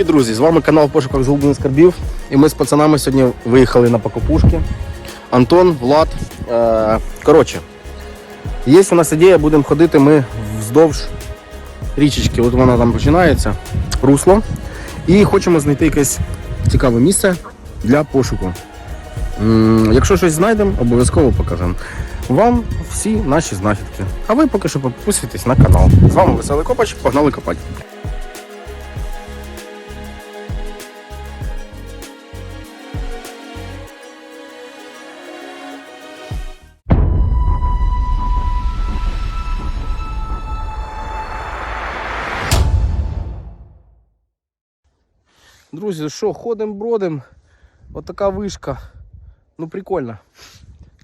Привіт, друзі! З вами канал пошуках загублених скарбів. І ми з пацанами сьогодні виїхали на Покопушки. Антон, Влад. Е, коротше, є у нас ідея, будемо ходити ми вздовж річечки. От вона там починається, русло. І хочемо знайти якесь цікаве місце для пошуку. Якщо щось знайдемо, обов'язково покажемо. Вам всі наші знахідки. А ви поки що підписуйтесь на канал. З вами Веселий Копач, погнали копати. Друзі, що, ходимо, бродим. От така вишка. Ну прикольно.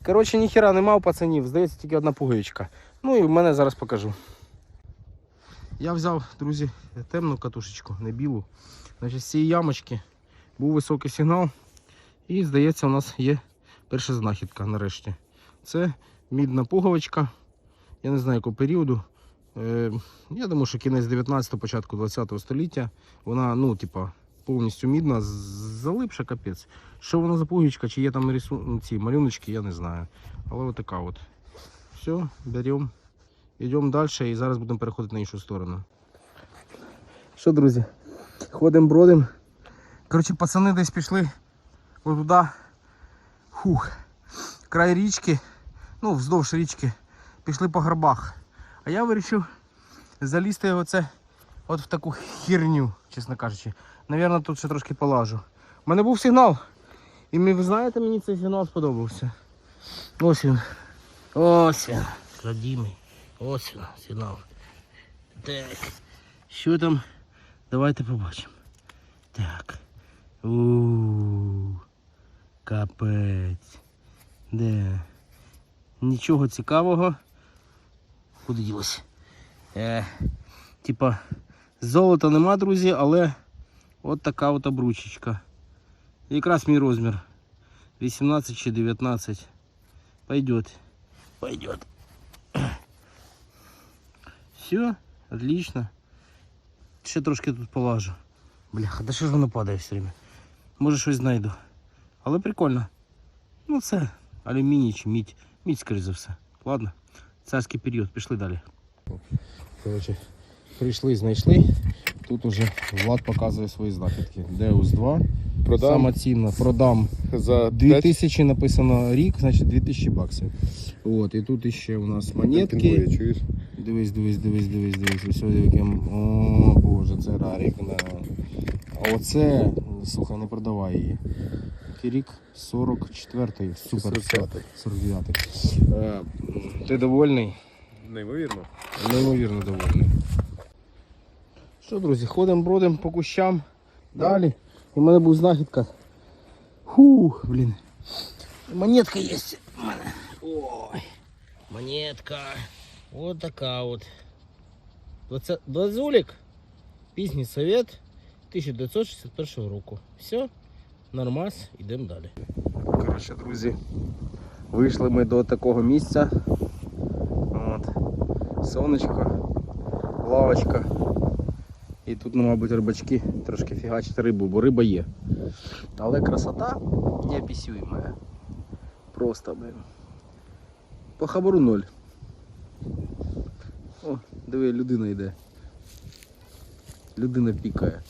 Коротше, ніхіра нема у пацанів, здається, тільки одна пуговичка. Ну і в мене зараз покажу. Я взяв, друзі, темну катушечку, не білу. Значить, з цієї ямочки був високий сигнал. І, здається, у нас є перша знахідка нарешті. Це мідна пуговичка. Я не знаю якого періоду. Е, я думаю, що кінець 19-го, початку 20-го століття. Вона, ну, типа, повністю мідна, залипша капець. Що вона за пуговичка, чи є там рису... ці малюночки, я не знаю. Але от така от. Все, беремо. Йдемо далі і зараз будемо переходити на іншу сторону. Що, друзі? Ходимо, бродимо. Коротше, пацани десь пішли ось туди. Хух. Край річки. Ну, вздовж річки. Пішли по горбах. А я вирішив залізти оце от в таку херню, чесно кажучи. Навірно, тут ще трошки полажу. У мене був сигнал. І ви знаєте, мені цей сигнал сподобався. Ось він. Ось він. Родимий. Ось він, сигнал. Так. Що там? Давайте побачимо. Так. у Капець. Де? Нічого цікавого. Куди ділося? Е, типа, золота нема, друзі, але от така от обручечка. Якраз мій розмір. 18 чи 19. Пойдет. Пойдет. Все, отлично. Ще трошки тут полажу. Бляха, да що ж воно падає все время? Може щось знайду. Але прикольно. Ну це алюміній чи мідь. Мідь, скоріше за все. Ладно. Царський період, пішли далі. Коротше, прийшли, знайшли. Тут уже Влад показує свої знахідки. Деус 2. Продам Сама цінна. Продам за 2000 написано рік, значить 2000 баксів. От, і тут ще у нас монетки. Чуєш? Дивись, дивись, дивись, дивись, дивись. Ось ось яким. О, боже, це рарик. Да. А оце, слухай, не продавай її. Рік 44-й. Супер. 45-й. 49-й. Е, ти довольний? Неймовірно. Неймовірно довольний. Що, друзі, ходимо, бродимо по кущам. Далі. У мене був знахідка. Фух, блін. Монетка є у мене. Ой. Монетка. Вот така от. Двадцулік. Пізній совет 1961 року. Все, нормас, йдемо далі. Коротше, друзі, вийшли ми до такого місця. От. Сонечко, лавочка. І тут, ну, мабуть, рибачки трошки фігачити рибу, бо риба є. Але красота неописуема. Просто, блин. По хабару ноль. О, диви, людина йде. Людина пікає.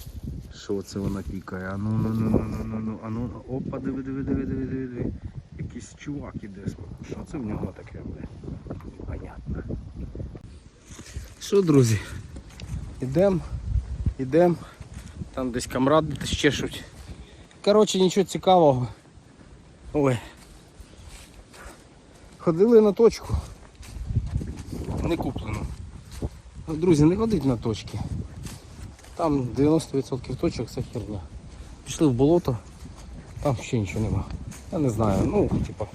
Що це вона пікає? А ну ну ну ну ну ну ну а ну опа, диви, диви, диви, диви, диви, диви. Якийсь чувак іде. Що це в нього таке, бля? Понятно. Що, друзі? Ідемо, ідемо. Там десь камради щешуть. Коротше, нічого цікавого. Ой. Ходили на точку. Не куплено. Друзі, не ходіть на точки. Там 90% точок це херня. Пішли в болото, там ще нічого нема. Я не знаю, ну, типа,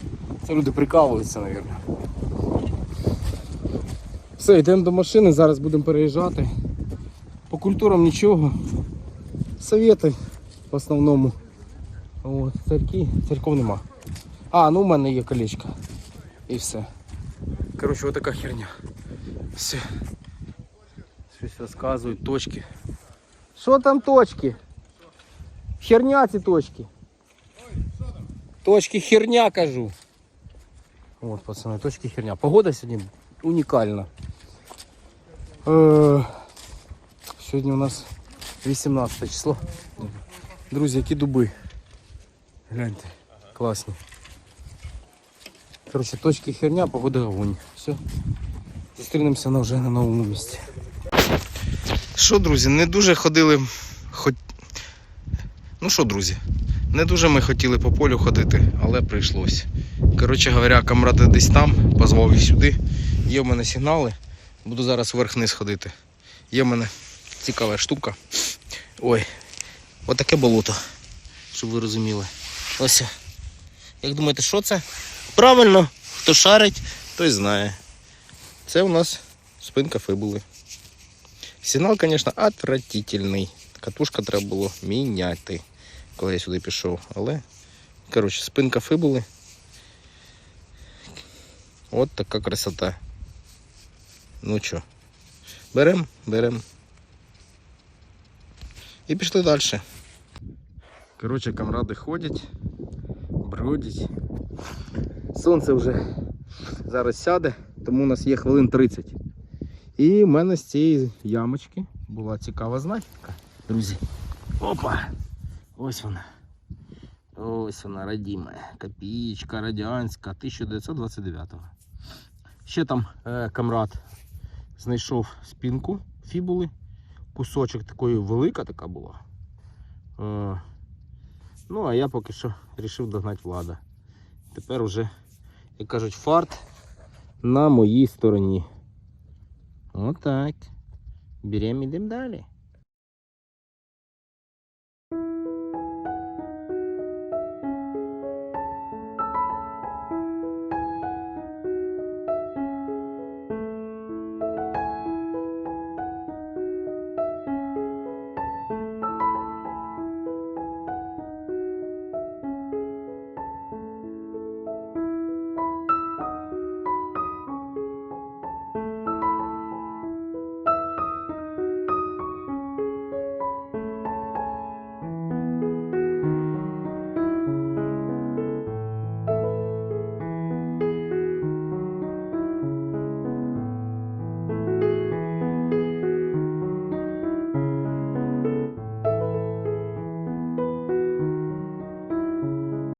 це люди прикалуються, мабуть. Все, йдемо до машини, зараз будемо переїжджати. Культурам нічого. Совєти в основному. От, церкви, церков нема. А, ну в мене є колечко. І все. Коротше, отака херня. Все. Щось розказують, точки. Що там точки? Херня ці точки. Точки херня кажу. От, пацани, точки херня. Погода сьогодні унікальна. Е, сьогодні у нас 18 число. Друзі, які дуби. Гляньте, класні. Коротше, точки херня, погода огонь. Все. Зустрінемося на вже на новому місці. Що, друзі, не дуже ходили. Хоч... Ну що, друзі, не дуже ми хотіли по полю ходити, але прийшлось. Коротше говоря, камради десь там, позвав їх сюди. Є в мене сигнали. Буду зараз вверх-вниз ходити. Є в мене цікава штука. Ой, отаке болото. Щоб ви розуміли. Ось. Як думаєте, що це? Правильно, хто шарить, той знає. Це у нас спинка фибули. Сигнал, звісно, отвратительний. Катушка треба було міняти, коли я сюди пішов. Але, коротше, спинка фибули. От така красота. Ну що, берем, берем. І пішли далі. Коротше, камради ходять, бродять. Сонце вже зараз сяде, тому у нас є хвилин 30. І в мене з цієї ямочки була цікава знахідка, друзі. Опа! Ось вона. Ось вона, радіма. Копієчка радянська 1929-го. Ще там е, камрад знайшов спінку фібули. Кусочок такої велика така була. Е, ну, а я поки що вирішив догнати влада. Тепер вже, як кажуть, фарт на моїй стороні. Отак. Беремо ідемо далі.